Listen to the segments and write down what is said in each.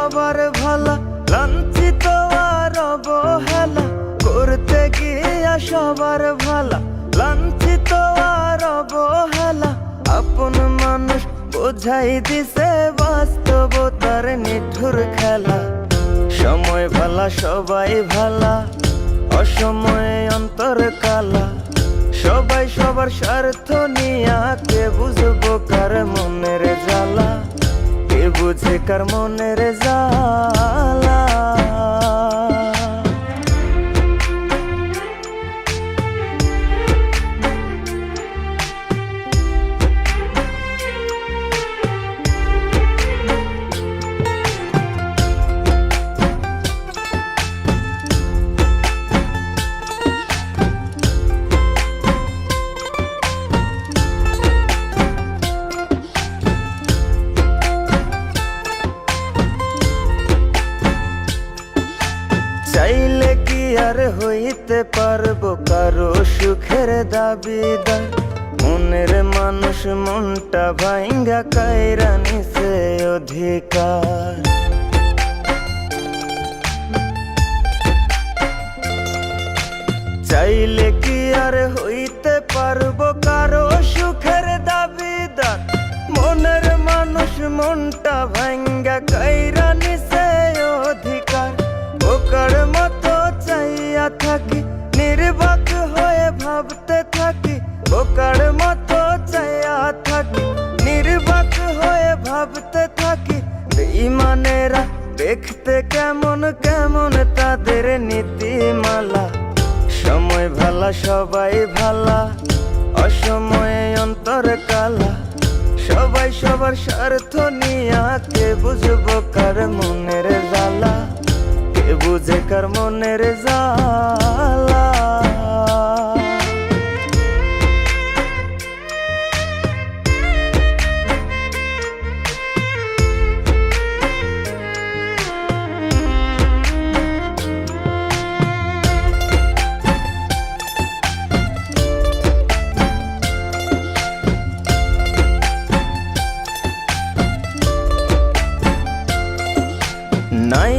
সবার ভালা, লাঞ্ছিত আর অবহেলা। করতে গিয়া সবার ভালা, লাঞ্ছিত আর অবহেলা। আপন মানুষ বোঝাই দিছে বাস্তবতার নিঠুর খেলা। সময় ভালা, সবাই ভালা, অসময়ে অন্তর কালা। সবাই সবার স্বার্থ নিয়া কে বুঝব কার বুঝে কার মনের জ্বালা হইতে পারব কারও সুখের দাবিদার মনের মানুষ মনটা ভাঙ্গা কায়রা নিছে অধিকার। চাইলে কি আর হইতে পারব কারও সুখের দাবিদার মনের মানুষ মনটা ভাঙ্গা কাইরা থাকি নির্বাক হয়ে ভাবতে থাকি, বোকার মতো চাইয়া থাকি নির্বাক হয়ে ভাবতে থাকি ইমানেরা দেখতে কেমন কেমন তাদের নীতিমালা। সময় ভালা, সবাই ভালা, অসময়ে অন্তর কালা। সবাই সবার স্বার্থ নিয়া কে বুঝব কার কে বুঝে কার মনের জ্বালা। নাই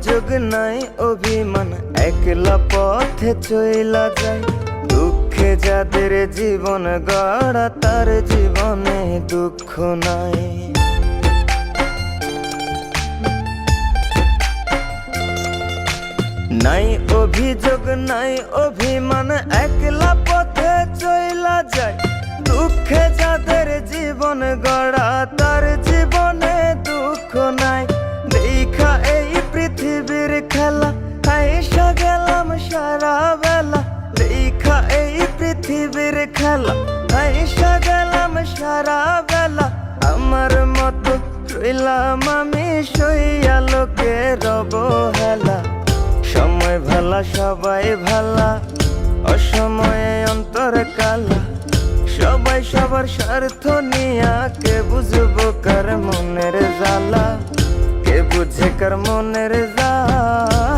অভিযোগ নাই অভিমান, একলা পথে চইলা যায় দুঃখে যাদের জীবন গড়া, তার জীবনে দুঃখ নাই। নাই অভিযোগ, নাই অভিমান, একলা পথে চইলা যায় দুঃখে যাদের জীবন গড়া খেলা আইসা গেলাম সারা বেলা। আমার মতো রইলাম আমি সইয়া লোকে রব হেলা সময় ভালা, সবাই ভালা, অসময়ে অন্তর কালা। সবাই সবার স্বার্থ নিয়া কে বুঝব কার মনের জ্বালা? কে বুঝে কার মনের জ্বালা?